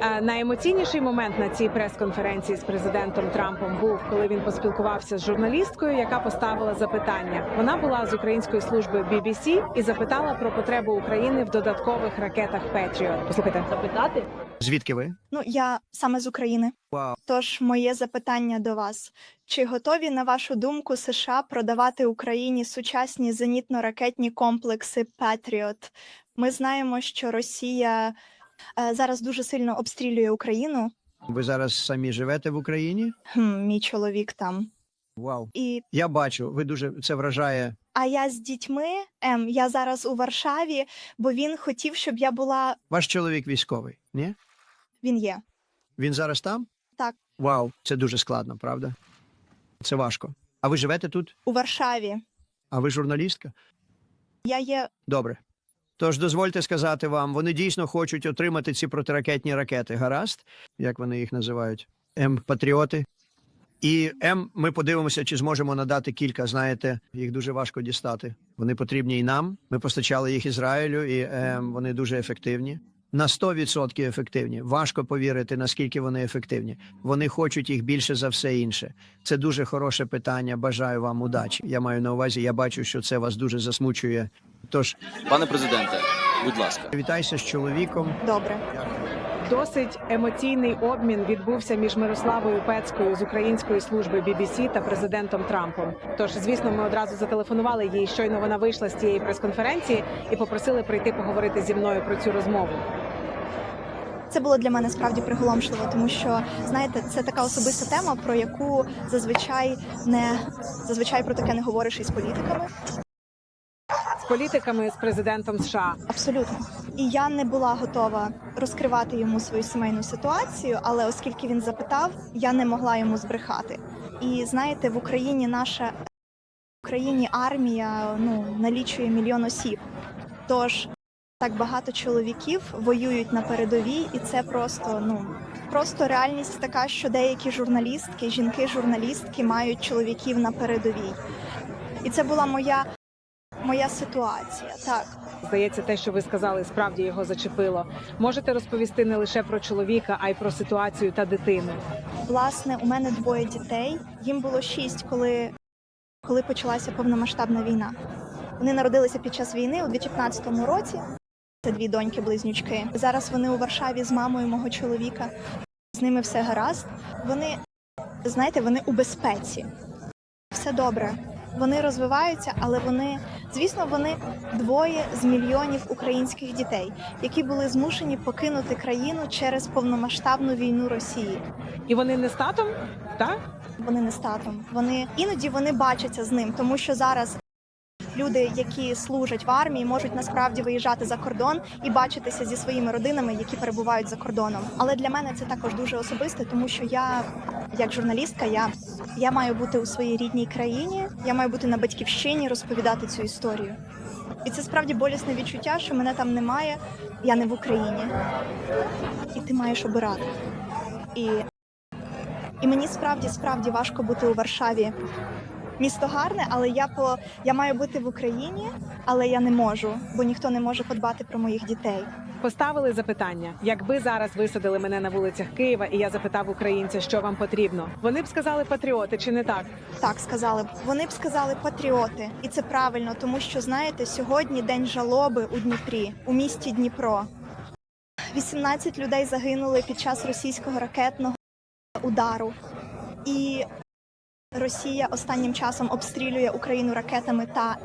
Найемоційніший момент на цій прес-конференції з президентом Трампом був, коли він поспілкувався з журналісткою, яка поставила запитання. Вона була з української служби BBC і запитала про потребу України в додаткових ракетах Patriot. Послухайте. запитати. Звідки ви? Ну, я саме з України. Вау. Тож моє запитання до вас: чи готові, на вашу думку, США продавати Україні сучасні зенітно-ракетні комплекси Patriot? Ми знаємо, що Росія е, зараз дуже сильно обстрілює Україну. Ви зараз самі живете в Україні? Хм, мій чоловік там. Вау. І Я бачу, ви дуже це вражає. а я з дітьми. Ем, я зараз у Варшаві, бо він хотів, щоб я була. Ваш чоловік військовий, ні? Він є. Він зараз там? Так. Вау, це дуже складно, правда? Це важко. А ви живете тут? У Варшаві. А ви журналістка? Я є Добре. Тож дозвольте сказати вам, вони дійсно хочуть отримати ці протиракетні ракети. Гаразд, як вони їх називають? М-патріоти. І М, ми подивимося, чи зможемо надати кілька. Знаєте, їх дуже важко дістати. Вони потрібні і нам. Ми постачали їх Ізраїлю, і ем, вони дуже ефективні. На 100% ефективні. Важко повірити, наскільки вони ефективні. Вони хочуть їх більше за все інше. Це дуже хороше питання. Бажаю вам удачі. Я маю на увазі, я бачу, що це вас дуже засмучує. Тож Пане президенте, будь ласка. вітайся з чоловіком. добре. Досить емоційний обмін відбувся між Мирославою Пецькою з української служби BBC та президентом Трампом. Тож, звісно, ми одразу зателефонували їй. Щойно вона вийшла з цієї прес-конференції і попросили прийти поговорити зі мною про цю розмову. Це було для мене справді приголомшливо, тому що знаєте, це така особиста тема, про яку зазвичай не зазвичай про таке не говориш із політиками. Політиками з президентом США. Абсолютно. І я не була готова розкривати йому свою сімейну ситуацію, але оскільки він запитав, я не могла йому збрехати. І знаєте, в Україні наша в Україні армія ну налічує мільйон осіб. Тож так багато чоловіків воюють на передовій, і це просто ну просто реальність така, що деякі журналістки, жінки-журналістки мають чоловіків на передовій. І це була моя, моя ситуація. Так. Здається, те, що ви сказали, справді його зачепило. Можете розповісти не лише про чоловіка, а й про ситуацію та дитину. Власне, у мене двоє дітей. Їм було шість, коли, коли почалася повномасштабна війна. Вони народилися під час війни у 2015 році. Це дві доньки-близнючки. Зараз вони у Варшаві з мамою мого чоловіка. З ними все гаразд. Вони, знаєте, вони у безпеці. Все добре. Вони розвиваються, але вони, звісно, вони двоє з мільйонів українських дітей, які були змушені покинути країну через повномасштабну війну Росії. І вони не з татом, так? Вони не з татом. Вони іноді вони бачаться з ним, тому що зараз люди, які служать в армії, можуть насправді виїжджати за кордон і бачитися зі своїми родинами, які перебувають за кордоном. Але для мене це також дуже особисте, тому що я, як журналістка, я, я маю бути у своїй рідній країні, я маю бути на батьківщині, розповідати цю історію. І це справді болісне відчуття, що мене там немає, я не в Україні. І ти маєш обирати. І і мені справді справді важко бути у Варшаві. Місто гарне, але я по я маю бути в Україні, але я не можу, бо ніхто не може подбати про моїх дітей. Поставили запитання: якби зараз висадили мене на вулицях Києва, і я запитав українця, що вам потрібно, вони б сказали патріоти чи не так? Так сказали б. Вони б сказали патріоти, і це правильно, тому що знаєте, сьогодні день жалоби у Дніпрі, у місті Дніпро. 18 людей загинули під час російського ракетного удару. І Росія останнім часом обстрілює Україну ракетами та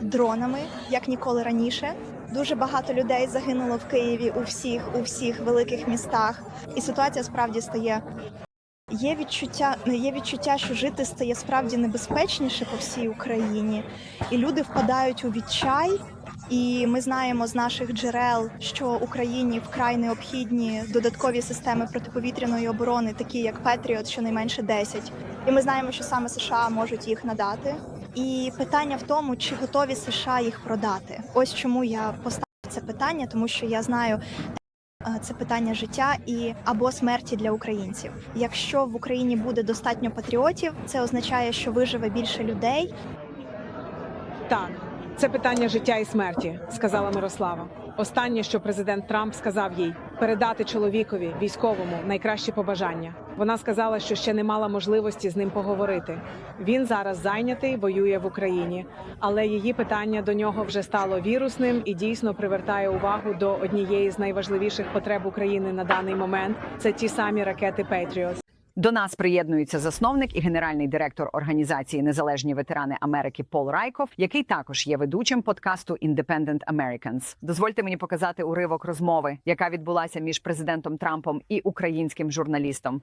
дронами, як ніколи раніше. Дуже багато людей загинуло в Києві у всіх, у всіх великих містах. І ситуація справді стає. Є відчуття, є відчуття, що жити стає справді небезпечніше по всій Україні, і люди впадають у відчай. І ми знаємо з наших джерел, що Україні вкрай необхідні додаткові системи протиповітряної оборони, такі як Петріот, щонайменше 10. І ми знаємо, що саме США можуть їх надати. І питання в тому, чи готові США їх продати. Ось чому я поставила це питання, тому що я знаю. е, Це питання життя і або смерті для українців. Якщо в Україні буде достатньо патріотів, це означає, що виживе більше людей, Так, це питання життя і смерті, сказала Мирослава. Останнє, що президент Трамп сказав їй. передати чоловікові військовому найкращі побажання. Вона сказала, що ще не мала можливості з ним поговорити. Він зараз зайнятий, воює в Україні, але її питання до нього вже стало вірусним і дійсно привертає увагу до однієї з найважливіших потреб України на даний момент. Це ті самі ракети Петріот. До нас приєднується засновник і генеральний директор організації Незалежні ветерани Америки Пол Райков, який також є ведучим подкасту Independent Americans. Дозвольте мені показати уривок розмови, яка відбулася між президентом Трампом і українським журналістом.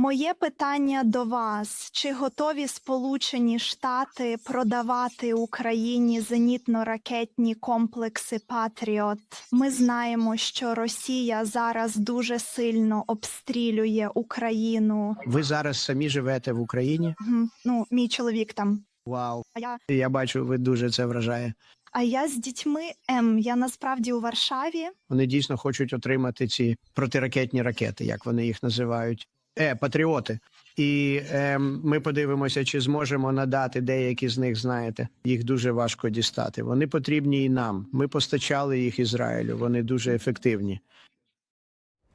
Моє питання до вас: чи готові Сполучені Штати продавати Україні зенітно-ракетні комплекси Патріот? Ми знаємо, що Росія зараз дуже сильно обстрілює Україну. Ви зараз самі живете в Україні? Мгм. Ну, мій чоловік там. Вау! А я, Я бачу, ви дуже це вражає. а я з дітьми. Ем, я насправді у Варшаві. Вони дійсно хочуть отримати ці протиракетні ракети, як вони їх називають. Е, патріоти. І е, ми подивимося, чи зможемо надати деякі з них. Знаєте, їх дуже важко дістати. Вони потрібні і нам. Ми постачали їх Ізраїлю. Вони дуже ефективні.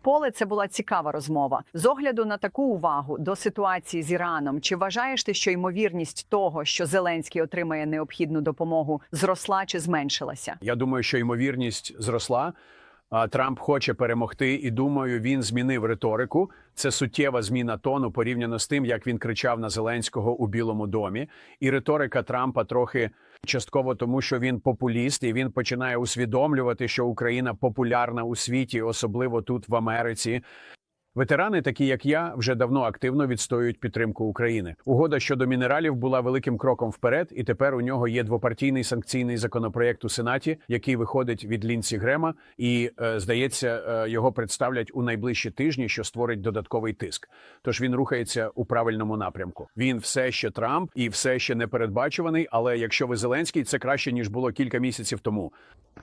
Поле це була цікава розмова. З огляду на таку увагу до ситуації з Іраном. Чи вважаєш ти, що ймовірність того, що Зеленський отримає необхідну допомогу, зросла чи зменшилася? Я думаю, що ймовірність зросла. Трамп хоче перемогти, і думаю, він змінив риторику. Це суттєва зміна тону порівняно з тим, як він кричав на Зеленського у Білому домі. І риторика Трампа трохи частково тому, що він популіст, і він починає усвідомлювати, що Україна популярна у світі, особливо тут в Америці. Ветерани, такі як я, вже давно активно відстоюють підтримку України. Угода щодо мінералів була великим кроком вперед, і тепер у нього є двопартійний санкційний законопроєкт у Сенаті, який виходить від Лінсі Грема, і е, здається, е, його представлять у найближчі тижні, що створить додатковий тиск. Тож він рухається у правильному напрямку. Він все ще Трамп і все ще непередбачуваний. Але якщо ви Зеленський, це краще ніж було кілька місяців тому.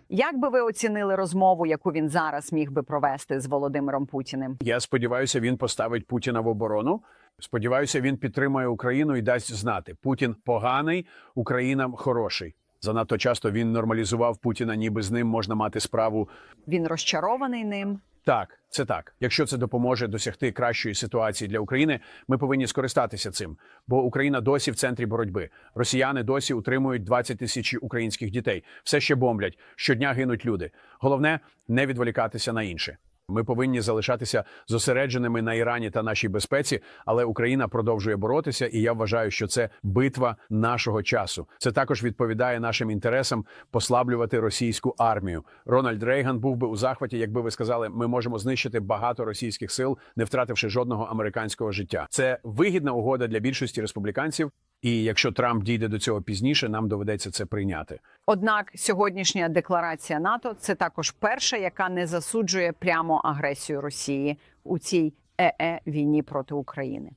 Як би ви оцінили розмову, яку він зараз міг би провести з Володимиром Путіним? Я сподіваюся, він поставить Путіна в оборону. Сподіваюся, він підтримає Україну і дасть знати: Путін поганий, Україна хороший. Занадто часто він нормалізував Путіна, ніби з ним можна мати справу. Він розчарований ним. Так, це так. Якщо це допоможе досягти кращої ситуації для України, ми повинні скористатися цим. Бо Україна досі в центрі боротьби. Росіяни досі утримують 20 тисяч українських дітей. Все ще бомблять. Щодня гинуть люди. Головне не відволікатися на інше. Ми повинні залишатися зосередженими на Ірані та нашій безпеці, але Україна продовжує боротися, і я вважаю, що це битва нашого часу. Це також відповідає нашим інтересам послаблювати російську армію. Рональд Рейган був би у захваті, якби ви сказали, ми можемо знищити багато російських сил, не втративши жодного американського життя. Це вигідна угода для більшості республіканців. І якщо Трамп дійде до цього пізніше, нам доведеться це прийняти. Однак сьогоднішня декларація НАТО це також перша, яка не засуджує прямо агресію Росії у цій ЕЕ війні проти України.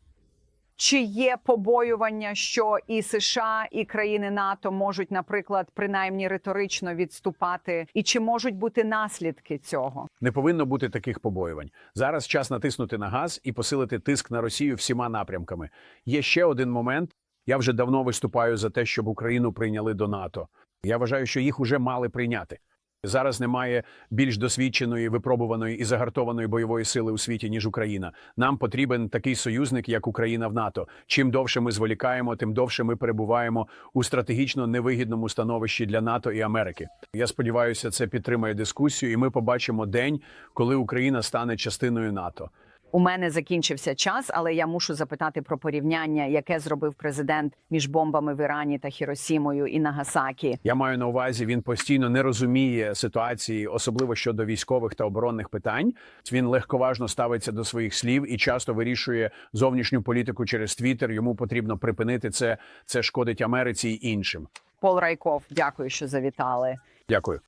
Чи є побоювання, що і США, і країни НАТО можуть, наприклад, принаймні риторично відступати, і чи можуть бути наслідки цього? Не повинно бути таких побоювань. Зараз час натиснути на газ і посилити тиск на Росію всіма напрямками. Є ще один момент. Я вже давно виступаю за те, щоб Україну прийняли до НАТО. Я вважаю, що їх уже мали прийняти. Зараз немає більш досвідченої, випробуваної і загартованої бойової сили у світі ніж Україна. Нам потрібен такий союзник, як Україна в НАТО. Чим довше ми зволікаємо, тим довше ми перебуваємо у стратегічно невигідному становищі для НАТО і Америки. Я сподіваюся, це підтримає дискусію, і ми побачимо день, коли Україна стане частиною НАТО. У мене закінчився час, але я мушу запитати про порівняння, яке зробив президент між бомбами в Ірані та Хіросімою і Нагасакі. Я маю на увазі, він постійно не розуміє ситуації, особливо щодо військових та оборонних питань. Він легковажно ставиться до своїх слів і часто вирішує зовнішню політику через Твіттер. Йому потрібно припинити це. Це шкодить Америці й іншим. Пол Райков, дякую, що завітали. Дякую.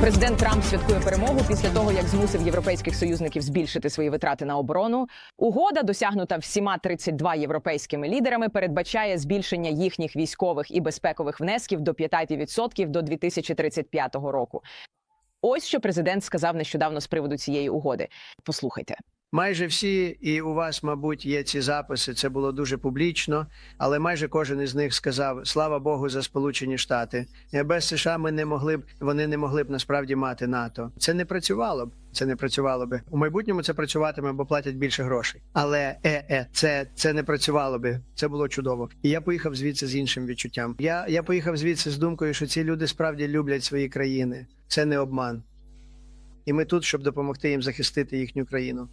Президент Трамп святкує перемогу після того, як змусив європейських союзників збільшити свої витрати на оборону. Угода, досягнута всіма 32 європейськими лідерами, передбачає збільшення їхніх військових і безпекових внесків до 5% до 2035 року. Ось що президент сказав нещодавно з приводу цієї угоди. Послухайте. Майже всі, і у вас, мабуть, є ці записи. Це було дуже публічно, але майже кожен із них сказав: слава Богу, за Сполучені Штати. Е, Без США ми не могли б, вони не могли б насправді мати НАТО. Це не працювало б. Це не працювало би у майбутньому. Це працюватиме, бо платять більше грошей. Але е, е, це, це не працювало би. Це було чудово. І я поїхав звідси з іншим відчуттям. Я, я поїхав звідси з думкою, що ці люди справді люблять свої країни. Це не обман. І ми тут, щоб допомогти їм захистити їхню країну.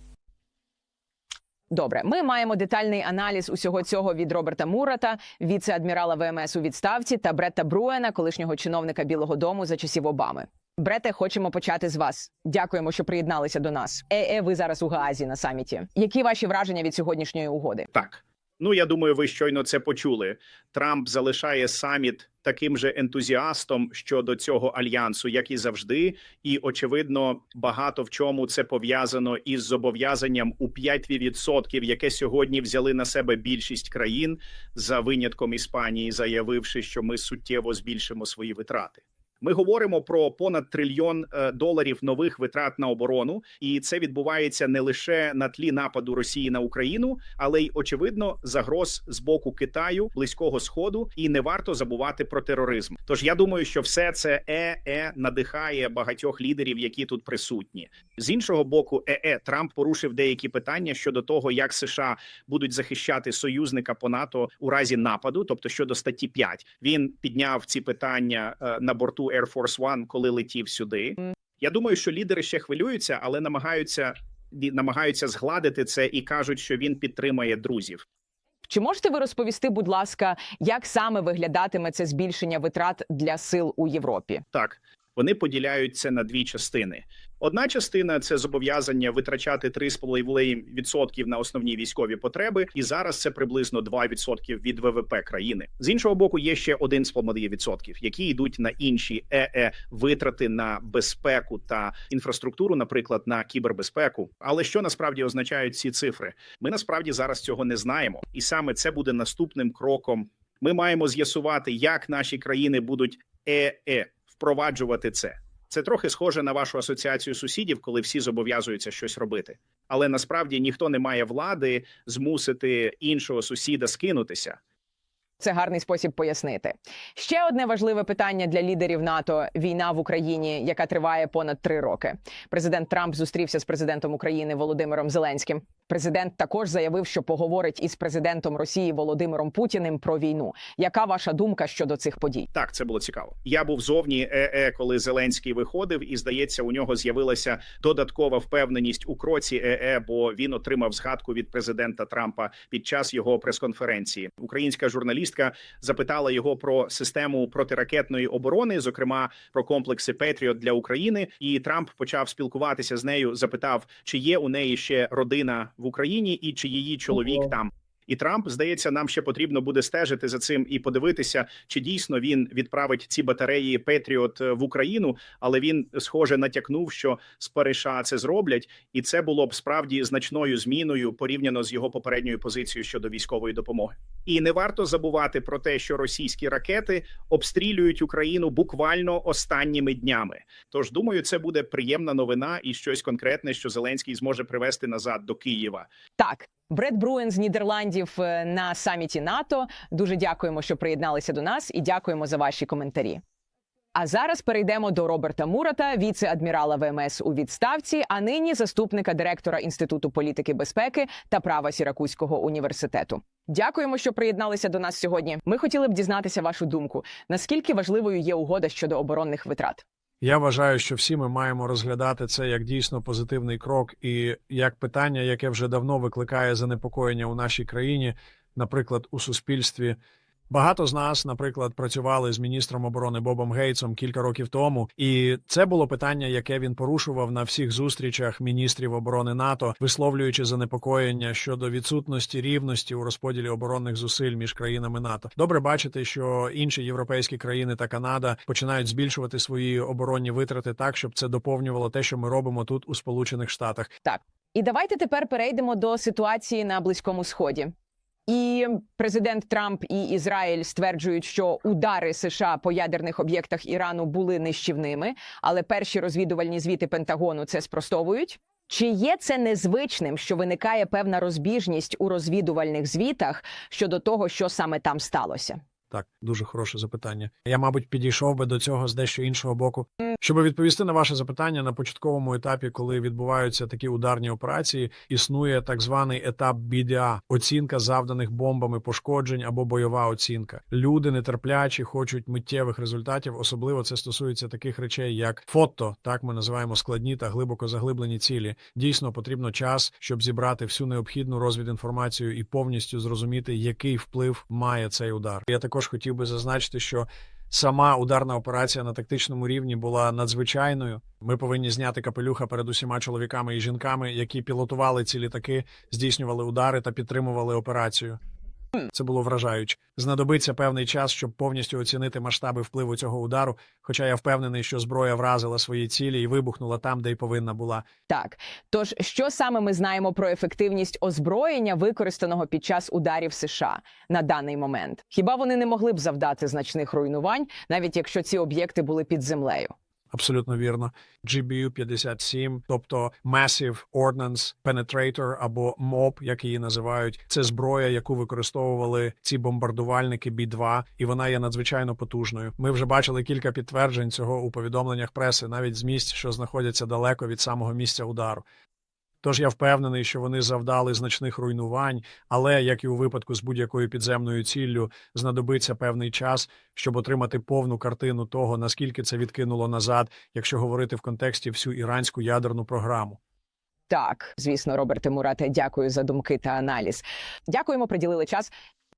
Добре, ми маємо детальний аналіз усього цього від Роберта Мурата, віце-адмірала ВМС у відставці, та Бретта Бруена, колишнього чиновника Білого Дому за часів Обами. Брете, хочемо почати з вас. Дякуємо, що приєдналися до нас. Е, ви зараз у Гаазі на саміті. Які ваші враження від сьогоднішньої угоди? Так. Ну, я думаю, ви щойно це почули. Трамп залишає саміт таким же ентузіастом щодо цього альянсу, як і завжди. І очевидно, багато в чому це пов'язано із зобов'язанням у 5%, яке сьогодні взяли на себе більшість країн за винятком Іспанії, заявивши, що ми суттєво збільшимо свої витрати. Ми говоримо про понад трильйон е, доларів нових витрат на оборону, і це відбувається не лише на тлі нападу Росії на Україну, але й очевидно загроз з боку Китаю, близького сходу, і не варто забувати про тероризм. Тож я думаю, що все це е-е надихає багатьох лідерів, які тут присутні. З іншого боку, е-е Трамп порушив деякі питання щодо того, як США будуть захищати союзника по НАТО у разі нападу, тобто щодо статті 5. Він підняв ці питання е, на борту Air Force One, коли летів сюди. Я думаю, що лідери ще хвилюються, але намагаються намагаються згладити це і кажуть, що він підтримає друзів. Чи можете ви розповісти, будь ласка, як саме виглядатиме це збільшення витрат для сил у Європі? Так, вони поділяють це на дві частини. Одна частина це зобов'язання витрачати 3,5% на основні військові потреби, і зараз це приблизно 2% від ВВП країни. З іншого боку, є ще 1,5%, які йдуть на інші ЕЕ витрати на безпеку та інфраструктуру, наприклад, на кібербезпеку. Але що насправді означають ці цифри? Ми насправді зараз цього не знаємо, і саме це буде наступним кроком. Ми маємо з'ясувати, як наші країни будуть ЕЕ впроваджувати це. Це трохи схоже на вашу асоціацію сусідів, коли всі зобов'язуються щось робити. Але насправді ніхто не має влади змусити іншого сусіда скинутися. Це гарний спосіб пояснити. Ще одне важливе питання для лідерів НАТО: війна в Україні, яка триває понад три роки. Президент Трамп зустрівся з президентом України Володимиром Зеленським. Президент також заявив, що поговорить із президентом Росії Володимиром Путіним про війну. Яка ваша думка щодо цих подій? Так, це було цікаво. Я був зовні ЕЕ, коли Зеленський виходив, і здається, у нього з'явилася додаткова впевненість у кроці ЕЕ, бо він отримав згадку від президента Трампа під час його прес-конференції. Українська журналістка запитала його про систему протиракетної оборони, зокрема про комплекси Петріот для України. І Трамп почав спілкуватися з нею. Запитав, чи є у неї ще родина в Україні, і чи її чоловік там. І Трамп здається, нам ще потрібно буде стежити за цим і подивитися, чи дійсно він відправить ці батареї Петріот в Україну. Але він схоже натякнув, що з Париша це зроблять, і це було б справді значною зміною порівняно з його попередньою позицією щодо військової допомоги. І не варто забувати про те, що російські ракети обстрілюють Україну буквально останніми днями. Тож думаю, це буде приємна новина і щось конкретне, що Зеленський зможе привести назад до Києва. Так, Бред Бруен з Нідерландів е, на саміті НАТО. Дуже дякуємо, що приєдналися до нас, і дякуємо за ваші коментарі. А зараз перейдемо до Роберта Мурата, віце-адмірала ВМС у відставці, а нині заступника директора Інституту політики безпеки та права Сіракузького університету. Дякуємо, що приєдналися до нас сьогодні. Ми хотіли б дізнатися вашу думку. Наскільки важливою є угода щодо оборонних витрат? Я вважаю, що всі ми маємо розглядати це як дійсно позитивний крок і як питання, яке вже давно викликає занепокоєння у нашій країні, наприклад, у суспільстві. Багато з нас, наприклад, працювали з міністром оборони Бобом Гейтсом кілька років тому, і це було питання, яке він порушував на всіх зустрічах міністрів оборони НАТО, висловлюючи занепокоєння щодо відсутності рівності у розподілі оборонних зусиль між країнами НАТО. Добре бачити, що інші європейські країни та Канада починають збільшувати свої оборонні витрати так, щоб це доповнювало те, що ми робимо тут у Сполучених Штатах. Так І давайте тепер перейдемо до ситуації на Близькому Сході. І президент Трамп і Ізраїль стверджують, що удари США по ядерних об'єктах Ірану були нищівними, але перші розвідувальні звіти Пентагону це спростовують. Чи є це незвичним, що виникає певна розбіжність у розвідувальних звітах щодо того, що саме там сталося? Так, дуже хороше запитання. Я, мабуть, підійшов би до цього з дещо іншого боку. Щоб відповісти на ваше запитання на початковому етапі, коли відбуваються такі ударні операції, існує так званий етап BDA – оцінка завданих бомбами пошкоджень або бойова оцінка. Люди нетерплячі, хочуть миттєвих результатів. Особливо це стосується таких речей, як фото, так ми називаємо складні та глибоко заглиблені цілі. Дійсно потрібно час, щоб зібрати всю необхідну розвідінформацію і повністю зрозуміти, який вплив має цей удар. Я також хотів би зазначити, що сама ударна операція на тактичному рівні була надзвичайною. Ми повинні зняти капелюха перед усіма чоловіками і жінками, які пілотували ці літаки, здійснювали удари та підтримували операцію. Це було вражаюче. Знадобиться певний час, щоб повністю оцінити масштаби впливу цього удару. Хоча я впевнений, що зброя вразила свої цілі і вибухнула там, де й повинна була. Так, тож що саме ми знаємо про ефективність озброєння, використаного під час ударів США на даний момент? Хіба вони не могли б завдати значних руйнувань, навіть якщо ці об'єкти були під землею? Абсолютно вірно. GBU-57, тобто Massive Ordnance Penetrator або МОП, як її називають, це зброя, яку використовували ці бомбардувальники B-2, і вона є надзвичайно потужною. Ми вже бачили кілька підтверджень цього у повідомленнях преси, навіть з місць, що знаходяться далеко від самого місця удару. Тож я впевнений, що вони завдали значних руйнувань, але як і у випадку з будь-якою підземною ціллю, знадобиться певний час, щоб отримати повну картину того, наскільки це відкинуло назад, якщо говорити в контексті всю іранську ядерну програму. Так, звісно, Роберте Мурате, дякую за думки та аналіз. Дякуємо, приділили час.